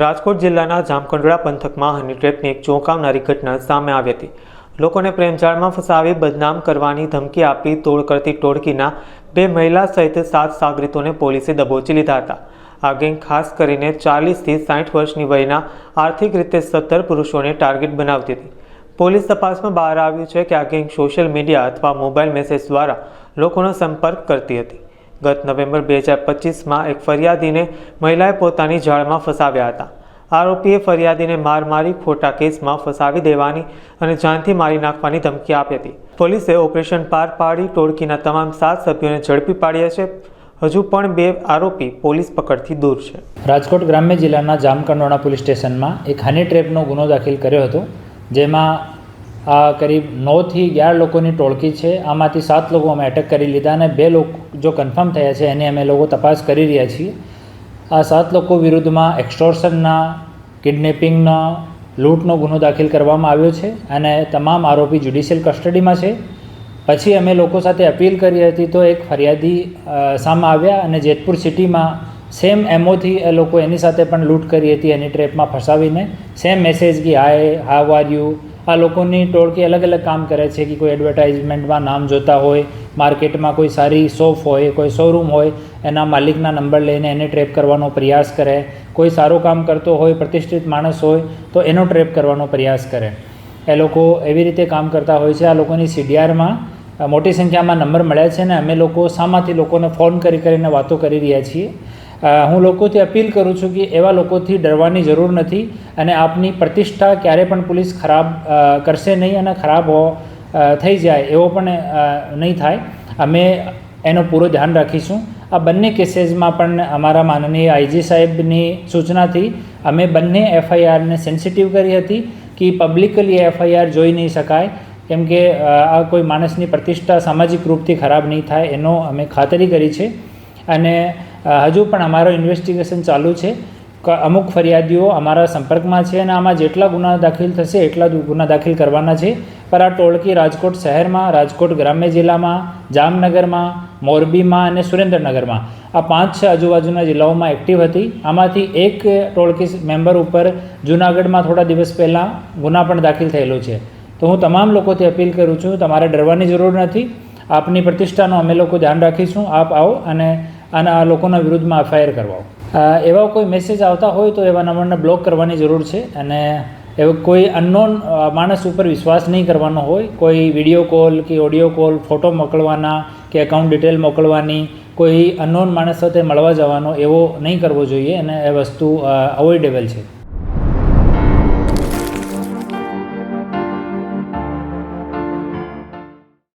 રાજકોટ જિલ્લાના જામકંડોળા પંથકમાં હની ટ્રેપની એક ચોંકાવનારી ઘટના સામે આવી હતી. લોકોને પ્રેમજાળમાં ફસાવી બદનામ કરવાની ધમકી આપી તોડ કરતી ટોળકીના બે મહિલા સહિત સાત સાગરીતોને પોલીસે દબોચી લીધા હતા. આ ગેંગ ખાસ કરીને ચાલીસથી સાઠ વર્ષની વયના આર્થિક રીતે સત્તર પુરુષોને ટાર્ગેટ બનાવતી હતી. પોલીસ તપાસમાં બહાર આવ્યું છે કે આ ગેંગ સોશિયલ મીડિયા અથવા મોબાઈલ મેસેજ દ્વારા લોકોનો સંપર્ક કરતી હતી. ગત નવેમ્બર બે હજાર પચીસમાં એક ફરિયાદીને મહિલાએ પોતાની જાળમાં ફસાવ્યા હતા. આરોપીએ ફરિયાદીને માર મારી ખોટા કેસમાં ફસાવી દેવાની અને જાનથી મારી નાખવાની ધમકી આપી હતી. પોલીસે ઓપરેશન પાર પાડી ટોળકીના તમામ સાત સભ્યોને ઝડપી પાડ્યા છે. હજુ પણ બે આરોપી પોલીસ પકડથી દૂર છે. રાજકોટ ગ્રામ્ય જિલ્લાના જામકંડોણા પોલીસ સ્ટેશનમાં એક હની ટ્રેપનો ગુનો દાખલ કર્યો હતો, જેમાં આ કરીબ નવથી અગિયાર લોકોની ટોળકી છે. આમાંથી સાત લોકો અમે એટેક કરી લીધા અને બે લોકો જો કન્ફર્મ થયા છે એની અમે લોકો તપાસ કરી રહ્યા છીએ. આ સાત લોકો વિરુદ્ધમાં એક્સ્ટોર્શનના કિડનેપિંગના લૂંટનો ગુનો દાખલ કરવામાં આવ્યો છે અને તમામ આરોપી જ્યુડિશિયલ કસ્ટડીમાં છે. પછી અમે લોકો સાથે અપીલ કરી હતી તો એક ફરિયાદી સામે આવ્યા અને જેતપુર સિટીમાં સેમ એમઓથી એ લોકો એની સાથે પણ લૂંટ કરી હતી એની ટ્રેપમાં ફસાવીને. સેમ મેસેજ કે હાય હાવ આર યુ આ લોકોની ટોળકી અલગ અલગ કામ કરે છે કે કોઈ એડવર્ટાઇઝમેન્ટમાં નામ જોતા હોય, માર્કેટમાં કોઈ સારી શોપ હોય, કોઈ શોરૂમ હોય, એના માલિકના નંબર લઈને એને ટ્રેપ કરવાનો પ્રયાસ કરે. કોઈ સારું કામ કરતો હોય, પ્રતિષ્ઠિત માણસ હોય, તો એનો ટ્રેપ કરવાનો પ્રયાસ કરે. એ લોકો એવી રીતે કામ કરતા હોય છે. આ લોકોની સીડીઆરમાં મોટી સંખ્યામાં નંબર મળ્યા છે ને અમે લોકો શામાંથી લોકોને ફોન કરી કરીને વાતો કરી રહ્યા છીએ. હું લોકોથી અપીલ કરું છું કે એવા લોકોથી ડરવાની જરૂર નથી અને આપની પ્રતિષ્ઠા ક્યારે પણ પોલીસ ખરાબ કરશે નહીં અને ખરાબ થઈ જાય એવો પણ નહીં થાય. અમે એનો પૂરો ધ્યાન રાખીશું. આ બંને કેસીસમાં પણ અમારા માનનીય આઈજી સાહેબની સૂચનાથી અમે બંને એફઆઈઆરને સેન્સિટિવ કરી હતી કે પબ્લિકલી એફઆઈઆર જોઈ નહીં શકાય. કેમ કે આ કોઈ માણસની પ્રતિષ્ઠા સામાજિક રૂપથી ખરાબ નહીં થાય એનો અમે ખાતરી કરી છે. અને હજુ પણ અમારો ઇન્વેસ્ટિગેશન ચાલુ છે. અમુક ફરિયાદીઓ અમારા સંપર્કમાં છે અને આમાં જેટલા ગુના દાખલ થશે એટલા ગુના દાખલ કરવાના છે. પર આ ટોળકી રાજકોટ શહેરમાં, રાજકોટ ગ્રામ્ય જિલ્લામાં, જામનગરમાં, મોરબીમાં અને સુરેન્દ્રનગરમાં. આ પાંચ છ આજુબાજુના જિલ્લાઓમાં એક્ટિવ હતી. આમાંથી એક ટોળકી મેમ્બર ઉપર જૂનાગઢમાં થોડા દિવસ પહેલાં ગુના પણ દાખલ થયેલો છે. તો હું તમામ લોકોથી અપીલ કરું છું, તમારે ડરવાની જરૂર નથી. આપની પ્રતિષ્ઠાનું અમે લોકો ધ્યાન રાખીશું. આપ આવો અને અને આ લોકોના વિરુદ્ધમાં એફઆઈઆર કરવાઓ. એવા કોઈ મેસેજ આવતા હોય તો એવા નંબરને બ્લોક કરવાની જરૂર છે અને એવો કોઈ અનનોન માણસ ઉપર વિશ્વાસ નહીં કરવાનો હોય, કોઈ વીડિયો કોલ કે ઓડિયો કોલ ફોટો મોકલવાના કે એકાઉન્ટ ડિટેલ મોકલવાની, કોઈ અનનોન માણસ સાથે મળવા જવાનો એવો નહીં કરવો જોઈએ અને એ વસ્તુ અવોઇડેબલ છે.